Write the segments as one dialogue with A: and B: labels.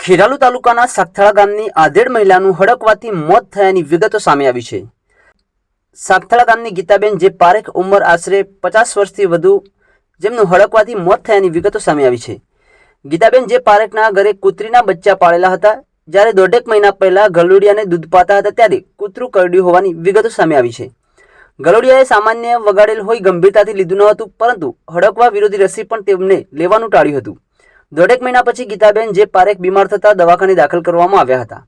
A: ખેરાલુ તાલુકાના સાગથાળા ગામની આધેડ મહિલાનું હડકવાથી મોત થયાની વિગતો સામે આવી છે. સાગથાળા ગામની ગીતાબેન, જે પારેખ ઉંમર આશરે પચાસ વર્ષથી વધુ, જેમનું હડકવાથી મોત થયાની વિગતો સામે આવી છે. ગીતાબેન, જે પારેખના ઘરે કૂતરીના બચ્ચા પાળેલા હતા, જ્યારે દોઢેક મહિના પહેલાં ગલુડિયાને દૂધ પાતા હતા, ત્યારે કૂતરું કરડ્યું હોવાની વિગતો સામે આવી છે. ગલોડિયાએ સામાન્ય વગાડેલ હોય ગંભીરતાથી લીધું ન હતું, પરંતુ હડકવા વિરોધી રસી પણ તેમને લેવાનું ટાળ્યું હતું. દોઢેક મહિના પછી ગીતાબેન જે પારેખ બીમાર થતા દવાખાને દાખલ કરવામાં આવ્યા હતા.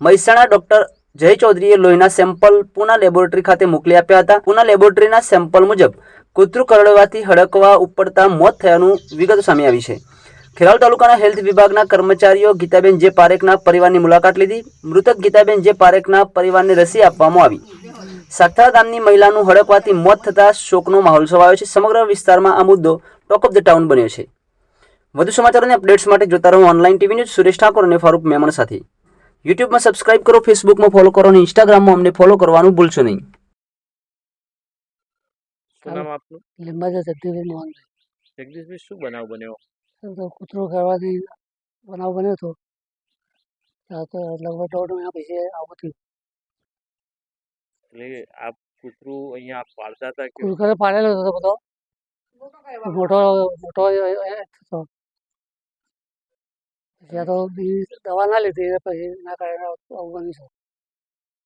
A: મહેસાણા ડોક્ટર જય ચૌધરીએ લોહીના સેમ્પલ પુના લેબોરેટરી ખાતે મોકલી આપ્યા હતા. પુના લેબોરેટરીના સેમ્પલ મુજબ કૂતરું કરડવાથી હડકવા ઉપડતા મોત થયાનું વિગતો સામે આવી છે. ખેરાલ તાલુકાના હેલ્થ વિભાગના કર્મચારીઓ ગીતાબેન જે પારેખના પરિવારની મુલાકાત લીધી. મૃતક ગીતાબેન જે પારેખના પરિવારને રસી આપવામાં આવી. સાગથાળા ગામની મહિલાનું હડકવાથી મોત થતાં શોકનો માહોલ છવાયો છે. સમગ્ર વિસ્તારમાં આ મુદ્દો ટોક ઓફ ધ ટાઉન બન્યો છે. વધુ સમાચારોને અપડેટ્સ માટે જોતા રહો online TV news Suresh Thakor અને ફારૂક મેમણ સાથે. યુટ્યુબમાં સબસ્ક્રાઇબ કરો ફેસબુકમાં ફોલો કરો અને ઇન્સ્ટાગ્રામમાં અમને ફોલો કરવાનું ભૂલશો નહીં.
B: શું નામ આપનું?
C: લીંબાજા જગદીશભાઈ મોહનભાઈ
B: જગદીશભાઈ શું બનાવ બન્યો?
C: તો કૂતરો કરવાથી બનાવ બન્યો હતો. લગભગ દોઢ મહિના પછી આવું થયું.
B: એટલે આ કૂતરું અહીંયા પાળતા હતા
C: કૂતરો પાડેલો હતો બધો. મોટો મોટો થતો. પછી આ તો બી દવા ના લીધી પછી ના કારણે આવું બની છે.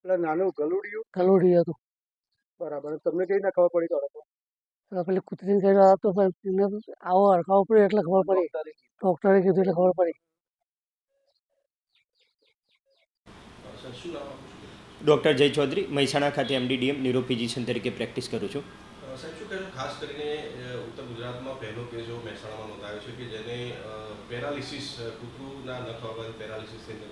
D: એટલે નાનું ગલુડિયું?
C: ગલુડિયું હતું.
D: બરાબર. તમને કઈ ના ખબર પડી તો?
C: પેલી કૂતરીને કર્યો તો એને આવો હડકાવો પડ્યો એટલે ખબર પડી. ડૉક્ટરે કીધું. એટલે ખબર પડી.
E: ડૉક્ટર જય ચૌધરી મહેસાણા ખાતે એમડીડીએમ ન્યુરો ફિઝિશિયન તરીકે પ્રેક્ટિસ કરું છું.
F: સાહેબ શું કહેશો, ખાસ કરીને ઉત્તર ગુજરાતમાં પહેલો કેસ એવો મહેસાણામાં નોંધાયો છે કે જેને પેરાલિસિસ કૂતરુના નખ વાગવાથી પેરાલિસિસ થઈને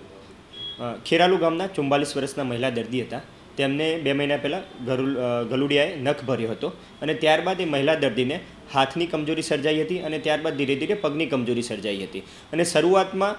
E: ખેરાલુ ગામના ચુમ્બાલીસ વર્ષના મહિલા દર્દી હતા. તેમને બે મહિના પહેલાં ગરુલ ગલુડિયાએ નખ ભર્યો હતો અને ત્યારબાદ એ મહિલા દર્દીને હાથની કમજોરી સર્જાઈ હતી અને ત્યારબાદ ધીરે ધીરે પગની કમજોરી સર્જાઈ હતી. અને શરૂઆતમાં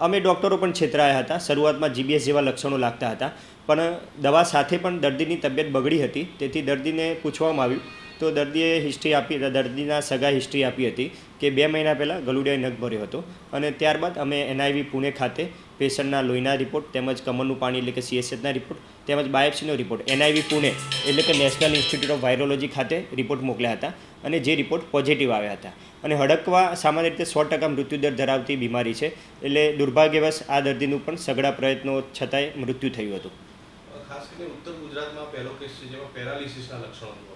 E: અમે ડૉક્ટરો પણ છેતરાયા હતા. શરૂઆતમાં જીબીએસ જેવા લક્ષણો લાગતા હતા. પણ દવા સાથે પણ દર્દીની તબિયત બગડી હતી. તેથી દર્દીને પૂછવામાં આવ્યું તો દર્દીએ હિસ્ટ્રી આપી દર્દીના સગા હિસ્ટ્રી આપી હતી કે બે મહિના પહેલાં ગલુડિયાએ નખ ભર્યો હતો અને ત્યારબાદ અમે એનઆઈવી પુણે ખાતે પેશન્ટના લોહીના રિપોર્ટ તેમજ કમરનું પાણી એટલે કે સીએસએચના રિપોર્ટ તેમજ બાયોપ્સીનો રિપોર્ટ એનઆઈવી પુણે એટલે કે નેશનલ ઇન્સ્ટિટ્યૂટ ઓફ વાયરોલોજી ખાતે રિપોર્ટ મોકલ્યા હતા અને જે રિપોર્ટ પોઝિટિવ આવ્યા હતા. અને હડકવા સામાન્ય રીતે સો ટકા મૃત્યુદર ધરાવતી બીમારી છે એટલે દુર્ભાગ્યવશ આ દર્દીનું પણ સઘળા પ્રયત્નો છતાંય મૃત્યુ થયું હતું.
F: ખાસ કરીને ઉત્તર ગુજરાતમાં પહેલો કેસ છે જેમાં પેરાલિસિસના લક્ષણો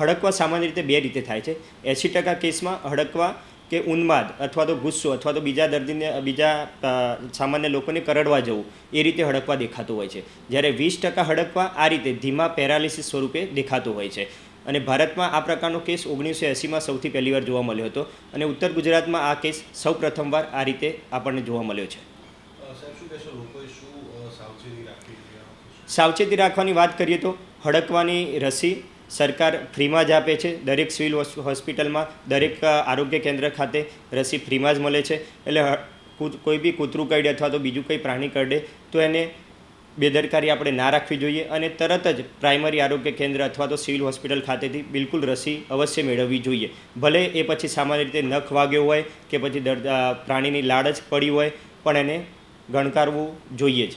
E: હડકવા સામાન્ય રીતે બે રીતે થાય છે. એંસી ટકા કેસમાં હડકવા કે ઉન્માદ અથવા તો ગુસ્સો અથવા તો બીજા દર્દીને બીજા સામાન્ય લોકોને કરડવા જવું એ રીતે હડકવા દેખાતું હોય છે. જ્યારે વીસ ટકા હડકવા આ રીતે ધીમા પેરાલિસિસ સ્વરૂપે દેખાતું હોય છે. અને ભારતમાં આ પ્રકારનો કેસ ઓગણીસો એંસીમાં સૌથી પહેલીવાર જોવા મળ્યો હતો અને ઉત્તર ગુજરાતમાં આ કેસ સૌ પ્રથમવાર આ રીતે આપણને જોવા મળ્યો છે?
F: સાવચેતી
E: રાખવાની વાત કરીએ તો હડકવાની રસી સરકાર ફ્રીમાં જ આપે છે. દરેક સિવિલ હોસ્પિટલમાં દરેક આરોગ્ય કેન્દ્ર ખાતે રસી ફ્રીમાં જ મળે છે. એટલે કોઈ બી કૂતરું કરડે અથવા તો બીજું કંઈ પ્રાણી કરડે, તો એને બેદરકારી આપણે ના રાખવી જોઈએ અને તરત જ પ્રાઇમરી આરોગ્ય કેન્દ્ર અથવા તો સિવિલ હોસ્પિટલ ખાતેથી બિલકુલ રસી અવશ્ય મેળવવી જોઈએ. ભલે એ પછી સામાન્ય રીતે નખ વાગ્યો હોય કે પછી દર્દ પ્રાણીની લાળ જ પડી હોય, પણ એને ગણકારવું જોઈએ જ.